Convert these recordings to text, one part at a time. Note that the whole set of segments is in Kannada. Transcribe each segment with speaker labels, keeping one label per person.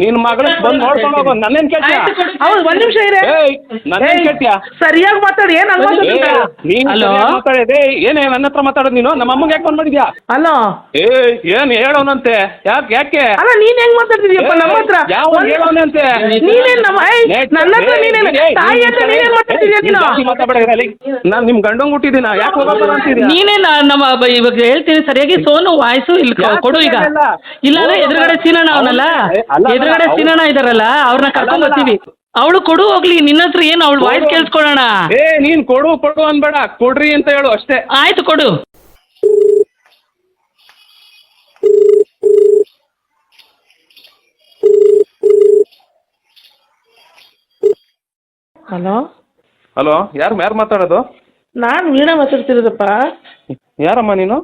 Speaker 1: ನಿನ್ ಮಗಳ ಬಂದ್ ನೋಡ್ಕೊಂಡು ಹೋಗೋ ನನ್ನೇನ್ ಕೇಳ್ತೀಯ?
Speaker 2: ಹೌದು ಒಂದ್ ನಿಮಿಷ ಇರೇ.
Speaker 1: ಏಯ್ ನನ್ನೇನ್ ಕೇಳ್ತೀಯ?
Speaker 2: ಸರಿಯಾಗಿ ಮಾತಾಡಿ ಏನ್ ಅಲ್ವಾ?
Speaker 1: ನೀನ್
Speaker 2: ಹಲೋ?
Speaker 1: ಮಾತಾಡಿದೆ ಏನೇ ನನ್ನ ಹತ್ರ ಮಾತಾಡೋದು ನೀನು? ನಮ್ಮ ಅಮ್ಮಗೆ ಯಾಕೆ ಫೋನ್ ಮಾಡಿದ್ಯಾ?
Speaker 2: ಅಲ್ಲ
Speaker 1: ಏ ಏನ್ ಹೇಳೋನಂತೆ? ಯಾಕೆ ಯಾಕೆ?
Speaker 2: ಅಲ್ಲ ನೀನ್ ಹೆಂಗ್ ಮಾತಾಡ್ತಿದ್ಯಪ್ಪ? ನಮ್ಮ ಹತ್ರ
Speaker 1: ಯಾವ ಹೇಳೋನಂತೆ?
Speaker 2: ನೀನೇನ್ ನಮ್ಮ ನನ್ನ ಹತ್ರ ನೀನೇನ್ ತಾಯಿ ಹತ್ರ ನೀನೇನ್ ಮಾತಾಡ್ತಿದ್ಯಾ ನೀನು
Speaker 1: ನಾನ್? ನಿಮ್ ಗಂಡಂಗ್ ಹುಟ್ಟಿದೀನ ಯಾಕೆ ಹೋಗಲ್ಲ ಅಂತಿದ್ಯಾ?
Speaker 3: ನೀನೇ ನಮ್ಮ ಇವಾಗ ಹೇಳ್ತೀನಿ ಸರಿಯಾಗಿ ಸೋನು ವಾಯ್ಸು ಇಲ್ಲಿ ಕೊಡು ಈಗ. ಇಲ್ಲ ಎದುರುಗಡೆ ಸೀನಣ್ಣ ಅವನಲ್ಲ? ಎದುರುಗಡೆ
Speaker 1: ಸಿನಣ
Speaker 3: ಸೀನಣ್ಣ ಇದಾರಲ್ಲ ಅವ್ರನ್ನ ಕರ್ಕೊಂಡ್. ಬರ್ತೀವಿ. ಅವಳು ಕೊಡು ಹೋಗ್ಲಿ ನಿನ್ನ ಹತ್ರ ಏನು ಅವಳು ವಾಯ್ಸ್. ಕೇಳಿಸ್ಕೊಳ್ಳೋಣ?
Speaker 1: ಏ ನೀನ್ ಕೊಡು ಕೊಡು ಅನ್ಬೇಡ. ಕೊಡ್ರಿ ಅಂತ ಹೇಳು ಅಷ್ಟೇ.
Speaker 3: ಆಯ್ತು ಕೊಡು.
Speaker 2: ಹಲೋ?
Speaker 1: ಹಲೋ ಯಾರು ಯಾರು ಮಾತಾಡೋದು?
Speaker 2: ನಾನ್ ವೀಣಾ ಮಾತಾಡ್ತಿರೋದಪ್ಪ.
Speaker 1: ಯಾರಮ್ಮ ನೀನು?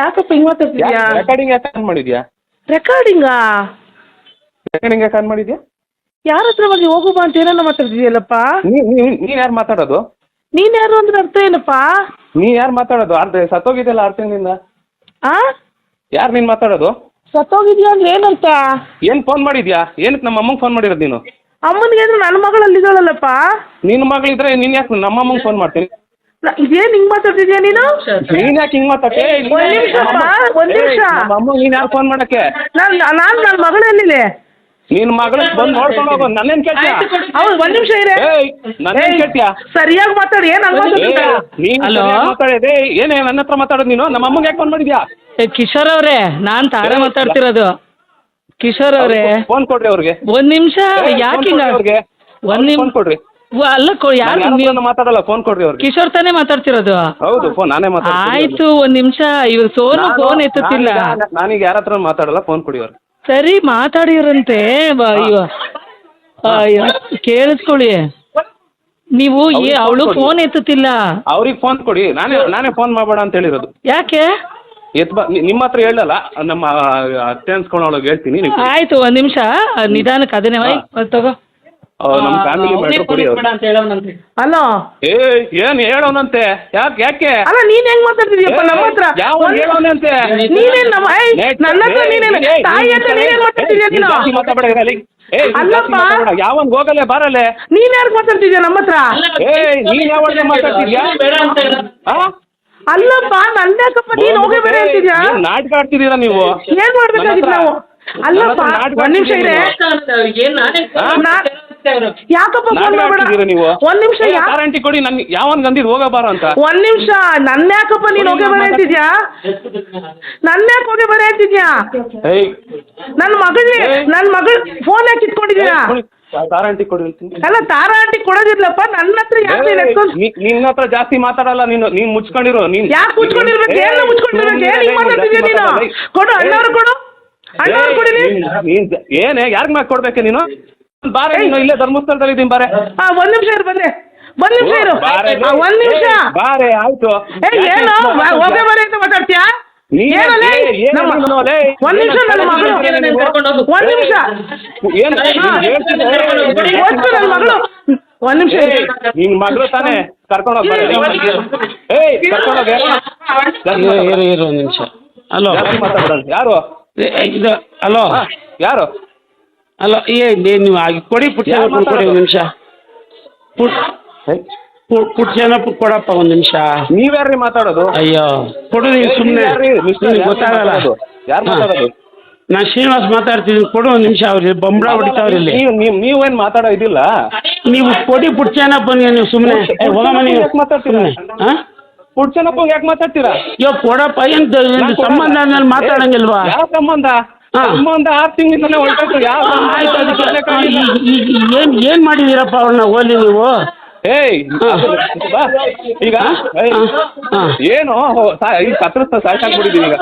Speaker 2: ಯಾಕಪ್ಪ ಹಿಂಗ್ ಮಾತಾಡ್ತಿದ್ಯಾ?
Speaker 1: ರೆಕಾರ್ಡಿಂಗ್ ಯಾಕೆ ಆನ್ ಮಾಡಿದ್ಯಾ?
Speaker 2: ರೆಕಾರ್ಡಿಂಗಾ
Speaker 1: ಯಾಕೆ ಕಾಲ್ ಮಾಡಿದ್ಯಾ?
Speaker 2: ಯಾರ ಹತ್ರ ಬಗ್ಗೆ ಹೋಗು ಬಾ ಅಂತ ಏನಲ್ಲ ಮಾತಾಡ್ತಿದ್ಯಲ್ಲಪ್ಪ?
Speaker 1: ನೀನ್ ಯಾರು ಮಾತಾಡೋದು?
Speaker 2: ನೀನ್ ಯಾರು ಅಂದ್ರೆ ಅರ್ಥ ಏನಪ್ಪ?
Speaker 1: ನೀ ಯಾರು ಮಾತಾಡೋದು? ಅರ್ಧ ಸತ್ತೋಗಿದೆಯಲ್ಲ ಆರು ತಿಂಗಳಿಂದ?
Speaker 2: ಆ?
Speaker 1: ಯಾರು ನೀನ್ ಮಾತಾಡೋದು?
Speaker 2: ಸತ್ತೋಗಿದ್ಯಾ ಅಂದ್ರೆ ಏನಂತ?
Speaker 1: ಏನ್ ಫೋನ್ ಮಾಡಿದ್ಯಾ? ಏನಕ್ಕೆ ನಮ್ಮ ಅಮ್ಮಂಗೆ ಫೋನ್ ಮಾಡಿರೋದು ನೀನು?
Speaker 2: ಅಮ್ಮನಿಗೆ ಅಂದ್ರೆ ನನ್ನ ಮಗಳಲ್ಲಿದ್ದಾಳಲ್ಲಪ್ಪ
Speaker 1: ನಿನ್ನ ಮಗಳಿದ್ರೆ ನೀನ್ ಯಾಕೆ ನಮ್ಮ ಅಮ್ಮಂಗೆ ಫೋನ್ ಮಾಡ್ತೀನಿ
Speaker 2: ಇದೇನ್ ಹಿಂಗ್ ಮಾತಾಡ್ತಿದ್ಯಾ ನೀನು?
Speaker 1: ನೀನ್ ಯಾಕೆ ಹಿಂಗ್ ಮಾತಾಡ್ತಿ? ಏಯ್, ನೀನ್
Speaker 2: ಒಂದ್
Speaker 1: ಅಮ್ಮ-
Speaker 2: ಒಂದ್ ನಿಮಿಷ.
Speaker 1: ನಮ್ಮ ಅಮ್ಮಂಗೆ ನೀನ್ ಯಾರು ಫೋನ್ ಮಾಡಕ್ಕೆ?
Speaker 2: ನಾನ್ ನಾನ್ ನನ್ನ ಮಗಳಲ್ಲಿದೆ
Speaker 1: ನಿನ್ ಮಗಳ ಬಂದ್ ನೋಡ್ಕೊಂಡು ಹೋಗು ನನ್ನೇನ್ ಕೇಳ್ತೀಯ
Speaker 2: ಹೌದು ಒಂದ್ ನಿಮಿಷ ಇರೇ.
Speaker 1: ಏಯ್ ನನ್ನೇನ್ ಕೇಳ್ತೀಯ
Speaker 2: ಸರಿಯಾಗಿ ಮಾತಾಡಿ ಏನ್?
Speaker 1: ನೀನ್
Speaker 3: ಹಲೋ?
Speaker 1: ಸರಿಯಾಗ್ ಮಾತಾಡಿದೆ ಏನೇ ನನ್ನ ಹತ್ರ ಮಾತಾಡೋದು ನೀನು? ನಮ್ಮ ಅಮ್ಮಂಗೆ ಯಾಕೆ ಫೋನ್ ಮಾಡಿದ್ಯಾ?
Speaker 3: ಏ, ಕಿಶೋರ್ ಅವ್ರೆ ನಾನ್ ತಾರ ಮಾತಾಡ್ತಿರೋದು. ಕಿಶೋರ್ ಅವ್ರೆ.
Speaker 1: ಫೋನ್ ಕೊಡ್ರಿ ಅವ್ರಿಗೆ.
Speaker 3: ಒಂದ್ ನಿಮಿಷ ಯಾಕೆ
Speaker 1: phone
Speaker 3: ಹಿಂಗ
Speaker 1: ಕೊಡ್ರಿ ಅವ್ರಿಗೆ.
Speaker 3: ಒಂದ್ ನಿಮ್
Speaker 1: ಫೋನ್ ಕೊಡ್ರಿ.
Speaker 3: ಅಲ್ಲ ಕೊ- ಯಾರು ನೀವು
Speaker 1: ಮಾತಾಡಲ್ಲ ಫೋನ್ ಕೊಡ್ರಿ ಅವ್ರಿಗೆ.
Speaker 3: ಕಿಶೋರ್ ತಾನೇ ಮಾತಾಡ್ತಿರೋದು?
Speaker 1: ಹೌದು ಫೋನ್ ನಾನೇ ಮಾತಾಡ್ತೀನಿ
Speaker 3: ಆಯ್ತು ಒಂದ್ ನಿಮಿಷ ಇವ್ರು ಸೋನು ಫೋನ್ ಎತ್ತುತ್ತಿಲ್ಲ.
Speaker 1: ನಾನೀಗ- ನಾನೀಗ ಯಾರ ಹತ್ರ ಮಾತಾಡಲ್ಲ ಫೋನ್ ಕೊಡಿ ಅವ್ರಿಗೆ.
Speaker 3: ಸರಿ ಮಾತಾಡಿರಂತೆ ಕೇಳಿಸ್ಕೊಳ್ಳಿ. ನೀವು ಏ ಅವಳು ಫೋನ್ ಎತ್ತುತ್ತಿಲ್ಲ.
Speaker 1: ಅವ್ರಿಗೆ ಫೋನ್ ಕೊಡಿ. ನಾನೇ ನಾನೇ ಫೋನ್ ಮಾಡಬೇಡ ಅಂತ ಹೇಳಿರೋದು.
Speaker 3: ಯಾಕೆ?
Speaker 1: ಎತ್ ನಿಮ್ಮ ಹತ್ರ ಹೇಳಲ್ಲ. ನಮ್ಮ ಅತ್ತೆ ಅನ್ಸ್ಕೊಂಡವಳಿಗೆ ಹೇಳ್ತೀನಿ
Speaker 3: ಆಯ್ತು ಒಂದ್ ನಿಮಿಷ. ನಿಧಾನಕ್ಕೆ ಅದನ್ನೇ ತಗೋ.
Speaker 1: ನಮ್ಮ ಫ್ಯಾಮಿಲಿ ಮ್ಯಾಟ್ರ್ ಕೊಡಿ
Speaker 3: ಅಂತ ಹೇಳೋನಂತೆ
Speaker 2: ಹಲೋ
Speaker 1: ಏ ಏನ್ ಹೇಳೋನಂತೆ? ಯಾಕೆ ಯಾಕೆ?
Speaker 2: ಅಲ್ಲ ನೀನ್ ಹೆಂಗ್ ಮಾತಾಡ್ತಿದ್ಯಪ್ಪ? ನಮ್ಮ ಹತ್ರ
Speaker 1: ಯಾವ ಹೇಳೋನಂತೆ?
Speaker 2: ನೀನೇನ್ ನಮ್ಮ ಏಯ್, ನನ್ನ ಹತ್ರ ನೀನೇನ್ ತಾಯಿ ಹತ್ರ
Speaker 1: ನೀನ್
Speaker 2: ನೀನೇನ್ ಮಾತಾಡ್ತಿದ್ಯಾ ನೀನು ಅಲ್ಲಪ್ಪ.
Speaker 1: ಯಾವನ್ ಹೋಗಲ್ಲೇ ಬಾರಲ್ಲೇ?
Speaker 2: ನೀನ್ ಯಾರು ಮಾತಾಡ್ತಿದ್ಯಾ ನಮ್ಮ ಹತ್ರ?
Speaker 1: ಏಯ್ ನೀನ್ ಯಾವಾಗ ಮಾತಾಡ್ತಿದ್ಯಾ?
Speaker 3: ಬೇಡ ಅಂತ ಹೇಳು.
Speaker 1: ಆ?
Speaker 2: ಅಲ್ಲಪ್ಪ ನಂದ್ಯಾಕಪ್ಪ ನೀನ್ ಹೋಗೇ ಬೇರೆ ಅಂತಿದ್ಯಾ?
Speaker 1: ಏನ್ ನಾಟಕ ಆಡ್ತಿದ್ದೀರಾ ನೀವು?
Speaker 2: ಏನ್ ಮಾಡ್ಬೇಕಾಗಿತ್ತು ನಾವು? ಅಲ್ಲಪ್ಪ ಒಂದ್ ನಿಮಿಷ ಇದೆ
Speaker 3: ಏನ್ ನಾನೇ
Speaker 2: ನಾ- ಯಾಕಪ್ಪ ಫೋನ್
Speaker 1: ನಾಟಕ
Speaker 2: ಮಾಡ್ಬೇಡ?
Speaker 1: ನೀವು?
Speaker 2: ಒಂದ್ ನಿಮಿಷ
Speaker 1: ಏ,
Speaker 2: ಯಾ
Speaker 1: ಗ್ಯಾರಂಟಿ ಕೊಡಿ ನನ್ ಯಾವನ್ ಗಂದಿದ್ ಹೋಗಬಾರ ಅಂತ.
Speaker 2: ಒಂದ್ ನಿಮಿಷ ನನ್ನ ಯಾಕಪ್ಪ ನೀನ್ ಹೋಗೇ ಬರ ಅಂತಿದ್ಯಾ? ನನ್ನ ಯಾಕೆ ಹೋಗೇ ಬರ ಅಂತಿದ್ಯಾ?
Speaker 1: ಏಯ್.
Speaker 2: ನನ್ನ ಮಗಳನ್ನೇ
Speaker 1: ಏಯ್.
Speaker 2: ನನ್ನ ಮಗಳು ಫೋನ್ ಯಾಕೆ ಇಟ್ಕೊಂಡಿದ್ಯಾ
Speaker 1: ಗ್ಯಾರಂಟಿ ಕೊಡಿ ಅಂತೀನಿ.
Speaker 2: ಅಲ್ಲ ತಾರ ಕೊಡೋದಿರ್ಲಪ್ಪ ಕೊಡೋದಿಲ್ಲಪ್ಪ ನನ್ನ ಹತ್ರ ಯಾಕೆ ನೀನ್
Speaker 1: ಏಯ್, ನೀ- ನಿನ್ನ ಹತ್ರ ಜಾಸ್ತಿ ಮಾತಾಡಲ್ಲ ನೀನು ನೀನ್ ಮುಚ್ಕೊಂಡಿರೋ ನೀನ್
Speaker 2: ಯಾಕೆ ಮುಚ್ಕೊಂಡಿರ್ಬೇಕು?
Speaker 1: ಏಯ್,
Speaker 2: ಏನ್ ಮುಚ್ಕೊಂಡಿರ್ಬೇಕು? ಏನ್ ಹಿಂಗ್
Speaker 1: ನೀನ್
Speaker 2: ಮಾತಾಡ್ತಿದ್ಯಾ ನೀನು?
Speaker 1: ಜಾಸ್ತಿ ಮಾತಾಡಲ್ಲ.
Speaker 2: ಕೊಡು ಅಣ್ಣವ್ರು ಕೊಡು ಅಣ್ಣವ್ರು ಕೊಡಿ
Speaker 1: ನೀನ್- ನೀನ್ ಏನೇ ಯಾರ್ಗ್ ಮಾಡ್ಕೊಡ್ಬೇಕು ನೀನು? ಬಾರೆ ನೀನು ಇಲ್ಲೇ ಧರ್ಮಸ್ಥಳದಲ್ಲಿ ಇದ್ದೀನಿ ಬಾರೆ.
Speaker 2: ಹಾ ಒಂದ್ ನಿಮಿಷ ಇರು ಬನ್ನಿ. ಒಂದ್ ನಿಮಿಷ ಇರು.
Speaker 1: ಬಾರೆ.
Speaker 2: ಆ, ಒಂದ್ ನಿಮಿಷ.
Speaker 1: ಬಾರೆ ಆಯ್ತು.
Speaker 2: ಏ ಏನು? ಹೋಗೇ ಬರೀ ಅಂತ ಮಾತಾಡ್ತೀಯಾ?
Speaker 1: ನೀನ್-
Speaker 2: ಏನಲ್ಲ
Speaker 1: ಏಯ್, ಏನ್
Speaker 2: ನಮ್ಮ-
Speaker 1: ನೀನು ಲೇ?
Speaker 2: ಒಂದ್ ನಿಮಿಷ ನನ್ನ ಮಗಳು.
Speaker 1: ಕರ್ಕೊಂಡು ಹೋಗು.
Speaker 3: ಕರ್ಕೊಂಡು ಹೋಗು.
Speaker 2: ಒಂದ್ ನಿಮಿಷ.
Speaker 1: ಏನ್ ನೀನ್ ಹೇಳ್ತಿದ್ದೆ? ಏಯ್,
Speaker 2: ಒಟ್ಟು ನನ್ನ ಮಗಳು. ಒಂದ್ ನಿಮಿಷ
Speaker 1: ಏಯ್. ನಿನ್ ಮಗಳು ತಾನೇ ಕರ್ಕೊಂಡು ಹೋಗ್ಬಾರೆ ಏಯ್ ಕರ್ಕೊಂಡು ಹೋಗಿ
Speaker 4: ಇರು ಇರು ಇರು ಒಂದು ನಿಮಿಷ. ಹಲೋ.
Speaker 1: ಯಾರು
Speaker 4: ಇದು ಹಲೋ.
Speaker 1: ಹಾ, ಯಾರು?
Speaker 4: ಹಲೋ ಏ ನೇ- ನೀವು ಆಗಿ ಕೊಡಿ ಪುಟ್ಟ
Speaker 1: ಯಾರ್
Speaker 4: ಕೊಡಿ ಒಂದು ನಿಮಿಷ. ಪುಟ್ ಪುಟ್ ಪುಟ್ಟ ಕೊಡಪ್ಪ ಒಂದು ನಿಮಿಷ.
Speaker 1: ನೀವ್ಯಾರ್ರಿ ಮಾತಾಡೋದು?
Speaker 4: ಅಯ್ಯೋ ಕೊಡು ನೀನು ಸುಮ್ಮನೆ
Speaker 1: ನೀವ್ಯಾರ್ರಿ? ಮಿಸ್ಟರ್ ಯಾರು
Speaker 4: ಗೊತ್ತಾಗಲ್ಲ.
Speaker 1: ಮಾತಾಡೋದು? ಯಾರು ಮಾತಾಡೋದು?
Speaker 4: ನಾ ಶ್ರೀನಿವಾಸ್ ಮಾತಾಡ್ತೀನಿ ಕೊಡು ಒಂದು ನಿಮಿಷ ಅವ್ರಿಗೆ ಬಂಬಳ ಹೊಡಿತಾವ್ರಿ ಇಲ್ಲಿ.
Speaker 1: ನೀವು ಏನ್ ನೀವೇನ್ ಮಾತಾಡೋ ಇದಿಲ್ಲ?
Speaker 4: ನೀವು ಕೊಡಿ ಪುಟ್ಟ ಬನ್ನಿ ನೀವು ಸುಮ್ಮನೆ ಹೋಗಮ್ಮ ನೀವು
Speaker 1: ಯಾಕ್ ಮಾತಾಡ್ತೀರಾ?
Speaker 4: ಸುಮ್ಮನೆ ಹಾಂ?
Speaker 1: ಪುಡ್ಚನಪ್ಪ ಯಾಕೆ ಮಾತಾಡ್ತೀರಾ?
Speaker 4: ಅಯ್ಯೋ ಕೊಡಪ್ಪ ಏನು
Speaker 1: ನಾನ್.
Speaker 4: ಸಂಬಂಧ ಮೇಲೆ ಮಾತಾಡಂಗಿಲ್ವಾ?
Speaker 1: ಯಾವ ಸಂಬಂಧ?
Speaker 4: ಹಾ.
Speaker 1: ಸಂಬಂಧ ಆರು ತಿಂಗಳಿಂದಲೇ ಹೊರಟು ಯಾವ
Speaker 4: ಏನು ಏನು ಮಾಡಿದ್ದೀರಪ್ಪ ಅವ್ರನ್ನ ಹೋಲಿ ನೀವು?
Speaker 1: ಏಯ್. ಬಾ. ಈಗ. ಏನು? ಈಗ ಕತ್ರಸ್ ಸಾಕಾಗ್ಬಿಟ್ಟಿದ್ದೀನಿ ಈಗ.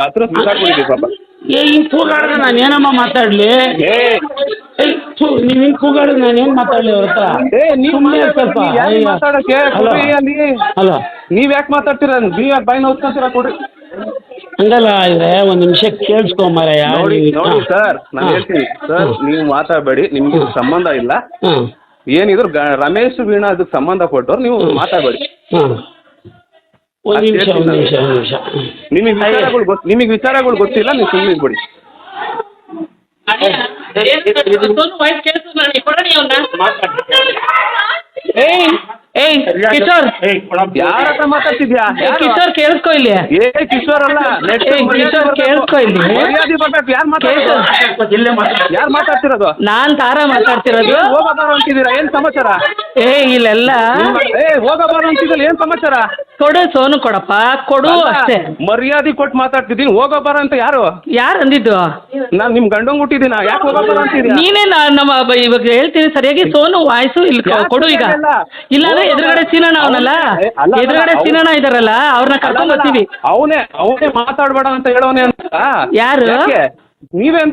Speaker 1: ಕತ್ರಸ್ ಬಿಸಾಕ್ಬಿಟ್ಟಿದೀವಿ ಪಾಪ.
Speaker 4: ಏ ಹಿಂಗೆ ಕೂಗಾಡಿದ್ರೆ ನಾನು ಏನಮ್ಮ ಮಾತಾಡ್ಲಿ?
Speaker 1: ಏ
Speaker 4: ಏಯ್ ಥು, ನೀವ್ ಹಿಂಗ್ ಕೂಗಾಡಿದ್ರೆ ನಾನು ಏನು ಮಾತಾಡ್ಲಿ ಅವ್ರ ಹತ್ರ?
Speaker 1: ಏ ನೀವು
Speaker 4: ಸುಮ್ನೆ ಸ್ವಲ್ಪ.
Speaker 1: ಮಾತಾಡಕ್ಕೆ?
Speaker 4: ಹಲೋ
Speaker 1: ನೀವ್ ಯಾಕೆ ಮಾತಾಡ್ತೀರ? ನೀವ್ ಯಾಕೆ ಬಾಯಿ ನೋಡ್ಕೊಂತೀರಾ ಕೊಡ್ರಿ.
Speaker 4: ಹಂಗಲ್ಲ ಇದ್ರೆ ಒಂದು ನಿಮಿಷ ಕೇಳಿಸ್ಕೊಂಬಾರಯ್ಯ
Speaker 1: ನೋಡಿ ನೋಡಿ ಸರ್ ನಾನು ಹೇಳ್ತೀನಿ ಸರ್ ನೀವು ಮಾತಾಡಬೇಡಿ ನಿಮ್ಗೆ ಇದು ಸಂಬಂಧ ಇಲ್ಲ
Speaker 4: ಹಾಂ
Speaker 1: ಏನಿದ್ರು ಗ- ರಮೇಶ್ ವೀಣಾ ಅದಕ್ಕೆ ಸಂಬಂಧ ಕೊಟ್ಟವ್ರು ನೀವು ಮಾತಾಡಬೇಡಿ
Speaker 4: ಹಾಂ ಒಂದು ನಿಮಿಷ ಒಂದು ನಿಮಿಷ ಒಂದು ನಿಮಿಷ
Speaker 1: ನಿಮಗೆ ವಿಚಾರಗಳು ಗೊತ್ತು ನಿಮಗೆ ವಿಚಾರಗಳು ಗೊತ್ತಿಲ್ಲ ನೀವು ಸುಮ್ಮನೆ ಬಿಡಿ
Speaker 3: ಏಯ್ ಏಯ್ ಕಿಶೋರ್.
Speaker 1: ಯಾರ ಹತ್ರ ಮಾತಾಡ್ತಿದ್ಯಾ?
Speaker 3: ಏ, ಕಿಶೋರ್ ಕೇಳಿಸ್ಕೊ ಇಲ್ಲಿ.
Speaker 1: ಏ ಕಿಶೋರ್ ಅಲ್ಲ
Speaker 3: ಏ, ಕಿಶೋರ್ ಕೇಳಿಸ್ಕೊ ಇಲ್ಲಿ.
Speaker 1: ಮರ್ಯಾದೆ ಬರ್ಬೇಕು. ಯಾರು. ಮಾತಾಡ್ತಿರೋದು. ಯಾರು ಮಾತಾಡ್ತಿರೋದು?
Speaker 3: ನಾನ್ ತಾರಾ ಮಾತಾಡ್ತಿರೋದು.
Speaker 1: ಏನ್ ಹೋಗ ಬಾರೋ ಅಂತಿದ್ದೀರಾ? ಏನ್ ಸಮಾಚಾರ?
Speaker 3: ಏ ಇಲ್ಲೆಲ್ಲ
Speaker 1: ಏ ಅಂತಿದ್ದಲ್ಲ ಏನ್ ಸಮಾಚಾರ?
Speaker 3: ಕೊಡು ಸೋನು ಕೊಡಪ್ಪ ಕೊಡು ಅಷ್ಟೇ.
Speaker 1: ಮರ್ಯಾದೆ ಕೊಟ್ಟು ಮಾತಾಡ್ತಿದ್ದೀನಿ ಹೋಗೋ ಬಾರ ಅಂತ ಯಾರು?
Speaker 3: ಯಾರು ಅಂದಿದ್ದು?
Speaker 1: ನಾನ್ ನಿಮ್ ಗಂಡಂಗ್ ಹುಟ್ಟಿದ್ದೀನ? ಯಾಕೆ ಹೋಗೋ ಬಾರ ಅಂತಿದೀನಿ
Speaker 3: ನೀನೇ ನಾ- ನಮ್ಮ ಬ- ಇವಾಗ ಹೇಳ್ತೀನಿ ಸರಿಯಾಗಿ ಸೋನು ವಾಯ್ಸು ಇಲ್ಲಿ ಕೊ-
Speaker 1: ಯಾಕೆ
Speaker 3: ಕೊಡು ಈಗ.
Speaker 1: ಇಲ್ಲ?
Speaker 3: ಇಲ್ಲಾಂದ್ರೆ ಎದುರುಗಡೆ ಸೀನಣ್ಣ ಅವನಲ್ಲ?
Speaker 1: ಏ, ಅಲ್ಲ, ಅಲ್ಲ,
Speaker 3: ಎದುರುಗಡೆ
Speaker 1: ಅವ್ನು-
Speaker 3: ಸೀನಣ್ಣ ಇದಾರಲ್ಲ ಅವ್ರನ್ನ ಕರ್ಕೊಂಡ್ ಬರ್ತೀವಿ.
Speaker 1: ಅವನೇ ಅವನೇ ಮಾತಾಡ್ಬೇಡ ಅಂತ ಹೇಳೋನೆ ಅಂತ.
Speaker 3: ಯಾರು?
Speaker 1: ಯಾಕೆ? ನೀವೇನ್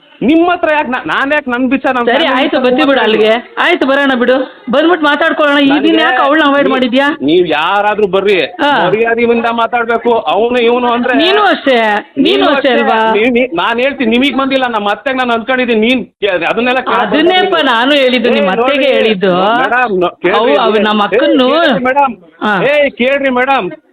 Speaker 1: ನಿಮ್ಮ ಹತ್ರ ಯಾಕೆ ನಾನ್ ಯಾಕೆ ನನ್ ವಿಚಾರ
Speaker 3: ಸರಿ ಆಯ್ತು ಬತ್ತಿ ಬಿಡು ಅಲ್ಲಿಗೆ. ಆಯ್ತು ಬರೋಣ ಬಿಡು. ಬಂದ್ಬಿಟ್ಟು ಮಾತಾಡ್ಕೊಳ್ಳೋಣ. ದಿನ ಯಾಕೆ ಅವಳನ್ನ ಅವಾಯ್ಡ್ ಮಾಡಿದ್ಯಾ?
Speaker 1: ನೀವ್ ಯಾರಾದ್ರೂ ಬರ್ರಿ.
Speaker 3: ಹಾ.
Speaker 1: ಮರ್ಯಾದೆಯಿಂದ ಮಾತಾಡ್ಬೇಕು. ಅವನು ಇವನು ಅಂದ್ರೆ
Speaker 3: ನೀನು ಅಷ್ಟೇ. ನೀನು ಅಷ್ಟೇ ಅಲ್ವಾ?
Speaker 1: ನಾನ್ ಹೇಳ್ತೀನಿ ನಿಮಗ್ ಬಂದಿಲ್ಲ. ನಮ್ಮ ಅತ್ತೆಗೆ ನಾನು ಅನ್ಕೊಂಡಿದ್ದೀನಿ ನೀನ್ ಕೇಳ್ದೆ. ಅದನ್ನೆಲ್ಲ ಕೇಳಕ್
Speaker 3: ಅದನ್ನೇಪ್ಪ
Speaker 1: ಬಂದಿದ್ದೀನಿ.
Speaker 3: ನಾನು ಹೇಳಿದ್ದು ನಿಮ್ಮ
Speaker 1: ನೋಡಿ,
Speaker 3: ಅತ್ತೆಗೆ ಹೇಳಿದ್ದು.
Speaker 1: ಮೇಡಮ್, ನೋ- ಕೇಳ್ರಿ,
Speaker 3: ಅವು ಅವು ನಮ್ಮ
Speaker 1: ಏ,
Speaker 3: ಅಕ್ಕನ್ನು
Speaker 1: ಕೇಳ್ರಿ ಮೇಡಮ್.
Speaker 3: ಹಾ.
Speaker 1: ಏ ಕೇಳ್ರಿ ಮೇಡಮ್.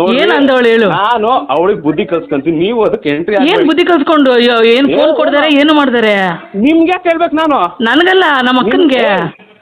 Speaker 3: ಏನ್ ಅಂದವಳು ಹೇಳು?
Speaker 1: ನಾನು ಅವಳಿಗೆ ಬುದ್ಧಿ ಕಲ್ಸ್ಕೊಂತೀನಿ. ನೀವು ಅದಕ್ಕೆ ಎಂಟ್ರಿ
Speaker 3: ಏನ್ ಬುದ್ಧಿ ಕಲ್ಸ್ಕೊಂಡು ಅಯ್ಯೋ, ಏನ್ ಫೋನ್? ಕೊಡ್ದಾರೆ ಏನು ಮಾಡ್ದಾರೆ?
Speaker 1: ನಿಮ್ಗೆ ಯಾಕೆ ಹೇಳ್ಬೇಕು ನಾನು?
Speaker 3: ನನಗಲ್ಲ ನಮ್ಮ ಅಕ್ಕನ್ಗೆ.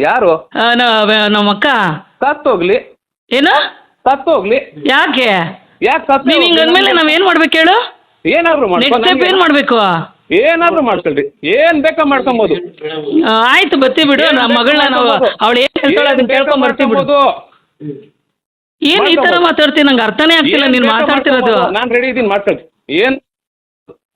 Speaker 1: ಯಾರು?
Speaker 3: ಆ, ನ- ನಮ್ಮ ಅಕ್ಕ
Speaker 1: ಸತ್ತೋಗ್ಲಿ.
Speaker 3: ಏನು?
Speaker 1: ಸತ್ತೋಗ್ಲಿ.
Speaker 3: ಯಾಕೆ?
Speaker 1: ಯಾಕೆ ಸತ್ತ
Speaker 3: ನೀನ್ ಹಿಂಗ್ ಅಂದ್ಮೇಲೆ ನಾವ್ ಏನ್ ಮಾಡ್ಬೇಕು ಹೇಳು?
Speaker 1: ಏನಾದ್ರು
Speaker 3: ನೆಕ್ಸ್ಟ್ ಸ್ಟೆಪ್
Speaker 1: ಮಾಡ್ಕೊ
Speaker 3: ಏನ್ ಮಾಡ್ಬೇಕು?
Speaker 1: ಏನಾದ್ರು ಮಾಡ್ಕೊಳ್ರಿ. ಏನ್ ಬೇಕಾ ಮಾಡ್ಕೊಬೋದು.
Speaker 3: ಆ, ಆಯ್ತು ಬತ್ತಿ ಬಿಡು.
Speaker 1: ಏನ್
Speaker 3: ನಮ್ಮ
Speaker 1: ಬೇಕಾ
Speaker 3: ಮಗಳನ್ನ ನಾವು
Speaker 1: ಮಾಡ್ಕೊಬೋದು.
Speaker 3: ಅವಳು ಏನ್ ಹೇಳ್ತಾಳೆ ಅದನ್ನ
Speaker 1: ಏನ್ ಬೇಕಾ
Speaker 3: ಕೇಳ್ಕೊಂಡ್ ಬರ್ತೀವಿ ಬಿಡು.
Speaker 1: ಮಾಡ್ಕೊಬೋದು.
Speaker 3: ಏನ್ ಈ ತರ. ಮಾತಾಡ್ತೀನಿ ನಂಗೆ ಅರ್ಥನೇ ಆಗ್ತಿಲ್ಲ
Speaker 1: ಏನ್
Speaker 3: ನೀನ್
Speaker 1: ಬೇಕಾ
Speaker 3: ಮಾತಾಡ್ತಿರೋದು.
Speaker 1: ಮಾಡ್ಕೊಬೋದು. ನಾನ್ ರೆಡಿ ಇದೀನಿ ಮಾಡ್ಕೊಳ್ರಿ ಏನ್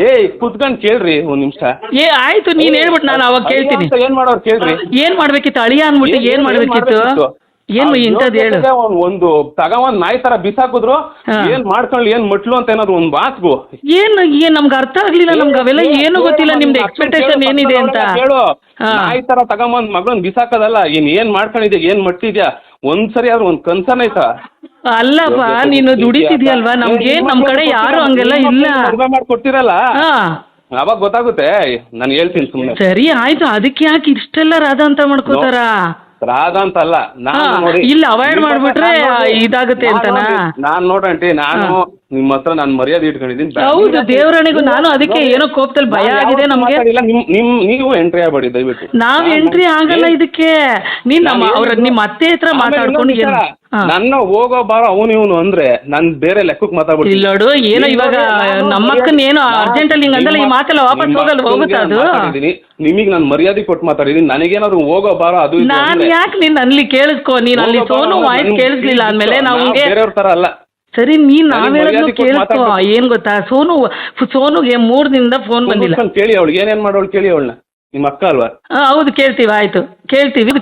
Speaker 1: ಏಯ್ ಕುತ್ಕೊಂಡ್ ಕೇಳ್ರಿ ಒಂದ್ ನಿಮಿಷ.
Speaker 3: ಏ ಆಯ್ತು ನೀನ್ ಹೇಳ್ಬಿಟ್ಟು ನಾನು ಅವಾಗ ಕೇಳ್ತೀನಿ.
Speaker 1: ಏನ್ ಮಾಡೋರು ಕೇಳ್ರಿ.
Speaker 3: ಏನ್ ಮಾಡ್ಬೇಕಿತ್ತು? ಅಳಿಯ ಅನ್ಬಿಟ್ಟು ಏನ್ ಮಾಡ್ಬೇಕಿತ್ತು? ಏನು ಇಂಥದ್ದು ಹೇಳು.
Speaker 1: ಒಂದ್- ಒಂದು ತಗವನ್ ನಾಯಿ ತರ ಬಿಸಾಕಿದ್ರು
Speaker 3: ಹಾ.
Speaker 1: ಏನ್ ಮಾಡ್ಕೊಳ್ಳಿ ಏನ್ ಮಟ್ಲು ಅಂತ ಏನಾದ್ರು ಒಂದ್ ಮಾತ್ಗು.
Speaker 3: ಏನ್ ಏನ್ ನಮ್ಗೆ ಅರ್ಥ ಆಗ್ಲಿಲ್ಲ ನಮ್ಗೆ ಅವೆಲ್ಲ ಏನು ಗೊತ್ತಿಲ್ಲ ನಿಮ್ದು ಎಕ್ಸ್ಪೆಕ್ಟೇಷನ್ ಏನಿದೆ ಅಂತ.
Speaker 1: ಹೇಳು
Speaker 3: ಹಾ.
Speaker 1: ನಾಯಿ ತರ ತಗೊಂಬಂದ್ ಮಗಳನ್ ಬಿಸಾಕದಲ್ಲ ಏನ್ ಏನ್ ಮಾಡ್ಕೊಂಡಿದ್ಯಾ ಏನ್ ಮಟ್ಟಿದ್ಯಾ? ಒಂದ್ಸರಿ ಆದ್ರೂ ಒಂದ್ ಕನ್ಸರ್ನ್ ಆಯ್ತಾ?
Speaker 3: ಅಲ್ಲಪ್ಪ ನೀನು ದುಡಿತಿದ್ಯಲ್ವಾ? ನಮ್ಗೆ ನಮ್ ಕಡೆ ಯಾರು ಹಂಗೆಲ್ಲ ಇಲ್ಲ.
Speaker 1: ಮದ್ವೆ ಮಾಡ್ಕೊಡ್ತಿರಲ್ಲ?
Speaker 3: ಹಾ.
Speaker 1: ಅವಾಗ ಗೊತ್ತಾಗುತ್ತೆ. ನಾನು ಹೇಳ್ತೀನಿ ಸುಮ್ಮನೆ
Speaker 3: ಸರಿ ಆಯ್ತು. ಅದಕ್ಕೆ ಯಾಕೆ ಇಷ್ಟೆಲ್ಲ ರಾಧ ಅಂತ ಮಾಡ್ಕೋತಾರ
Speaker 1: ರಾಗ ಅಂತಲ್ಲ ನಾನು ನೋಡಿ
Speaker 3: ಇಲ್ಲ
Speaker 1: ಅವಾಯ್ಡ್
Speaker 3: ಮಾಡ್ಬಿಟ್ರೆ ಇದಾಗುತ್ತೆ ಅಂತನಾ?
Speaker 1: ನಾನ್ ನೋಡಂಟಿ ನಾನು ನಿಮ್ಮ ಹತ್ರ ನಾನು ಮರ್ಯಾದೆ ಇಟ್ಕೊಂಡಿದ್ದೀನಿ
Speaker 3: ಹೌದು ದೇವರಣಿಗೂ ನಾನು ಅದಕ್ಕೆ ಏನೋ ಕೋಪದಲ್ಲಿ ಭಯ ಆಗಿದೆ ನಮ್ಗೆ.
Speaker 1: ನಿಮ್ ನಿಮ್ ನೀವು ಎಂಟ್ರಿ ಆಗ್ಬೇಡಿ ದಯವಿಟ್ಟು.
Speaker 3: ನಾವ್ ಎಂಟ್ರಿ ಆಗಲ್ಲ ಇದಕ್ಕೆ. ನೀನ್ ನಮ್ಮ ಅವ್ರ ನಿಮ್ಮ ಅತ್ತೆ ಹತ್ರ ಮಾತಾಡ್ಕೊಂಡು ಏನು.
Speaker 1: ನನ್ನ ಹೋಗೋ ಬಾರೋ ಅವನು ಇವನು ಅಂದ್ರೆ ನನ್ ಬೇರೆ ಲೆಕ್ಕಕ್ಕೆ ಮಾತಾಡ್ಬಿಡ್ತೀನಿ.
Speaker 3: ಇಲ್ಲ ನೋಡು ಏನೋ ಇವಾಗ ನಮ್ಮ ಅಕ್ಕನ ಏನೋ ಅರ್ಜೆಂಟಲ್ಲಿ ಹಿಂಗೆ ಅಂದಲ್ಲ ಈ ಮಾತೆಲ್ಲ ವಾಪಸ್ ಹೋಗಲ್ಲ ಹೋಗುತ್ತಾ ಅದು?
Speaker 1: ನಿಮಗೆ ನಾನು ಮರ್ಯಾದೆ ಕೊಟ್ಟು ಮಾತಾಡಿದೀನಿ ನನಗೇನಾದ್ರು ಹೋಗೋ ಬಾರೋ ಅದು ಇದು
Speaker 3: ನಾನ್
Speaker 1: ಅಂದ್ರೆ
Speaker 3: ಯಾಕೆ ನಿನ್ ಅಲ್ಲಿ ಕೇಳಿಸ್ಕೋ ನೀನ್ ಅಲ್ಲಿ
Speaker 1: ಹೋಗೋ ಬಾರೋ
Speaker 3: ಸೋನು ವಾಯ್ಸ್
Speaker 1: ನನ್ಗೆ
Speaker 3: ಕೇಳಿಸ್ಲಿಲ್ಲ ಅಂದ್ಮೇಲೆ ನಾವು
Speaker 1: ನಾವು
Speaker 3: ಹಂಗೆ
Speaker 1: ಬೇರೆಯವ್ರ ತರ ಅಲ್ಲ.
Speaker 3: ಸರಿ ನೀನ್
Speaker 1: ನನಗೆ ಮರ್ಯಾದೆ ಕೊಟ್ಟು
Speaker 3: ಕೇಳಿಸ್ಕೊ.
Speaker 1: ಮಾತಾಡ್ಬೇಕು.
Speaker 3: ಏನ್ ಗೊತ್ತಾ? ಸೋನು ಸೋನುಗೆ ಮೂರ್ ದಿನದ ಫೋನ್ ಬಂದಿಲ್ಲ.
Speaker 1: ಕೂತ್ಕೊಂಡ್ ಕೇಳಿ ಅವಳಿಗೆ. ಏನೇನ್ ಮಾಡೋಳು ಕೇಳಿ ಅವಳನ್ನ. ನಿಮ್ಮ ಅಕ್ಕ ಅಲ್ವಾ?
Speaker 3: ಹೌದು ಕೇಳ್ತೀವಿ ಆಯ್ತು. ಕೇಳ್ತೀವಿ.